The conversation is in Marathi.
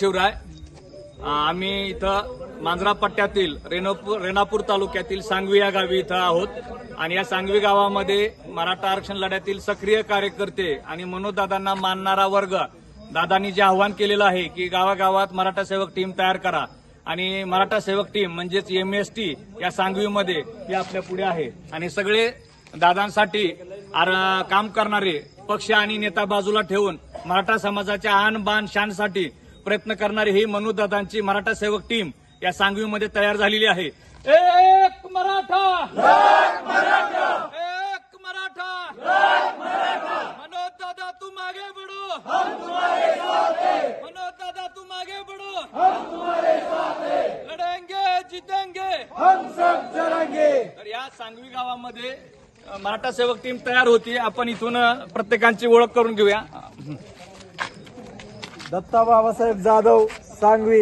शिवराय आम्ही इथं मांजरा पट्ट्यातील रेणापूर रेणापूर तालुक्यातील सांगवी या गावी इथं आहोत. आणि या सांगवी गावामध्ये मराठा आरक्षण लढ्यातील सक्रिय कार्यकर्ते आणि मनोजदादांना मानणारा वर्ग दादांनी जे आव्हान केलेलं आहे की गावागावात मराठा सेवक टीम तयार करा. आणि मराठा सेवक टीम म्हणजेच एम एस टी या सांगवीमध्ये हे आपल्या पुढे आहे. आणि सगळे दादांसाठी आर- काम करणारे पक्ष आणि नेता बाजूला ठेवून मराठा समाजाच्या आन बान शानसाठी प्रयत्न करणारी ही मनुदादांची मराठा सेवक टीम या सांगवीमध्ये तयार झालेली आहे. एक मराठा! एक मराठा! मनोज दादा तू मागे बडो मनोज दादा तू मागे बडो लढेंगे जितेंगे! तर या सांगवी गावामध्ये मराठा सेवक टीम तयार होती. आपण इथून प्रत्येकांची ओळख करून घेऊया. दत्ता बाबासाहेब जाधव सांगवी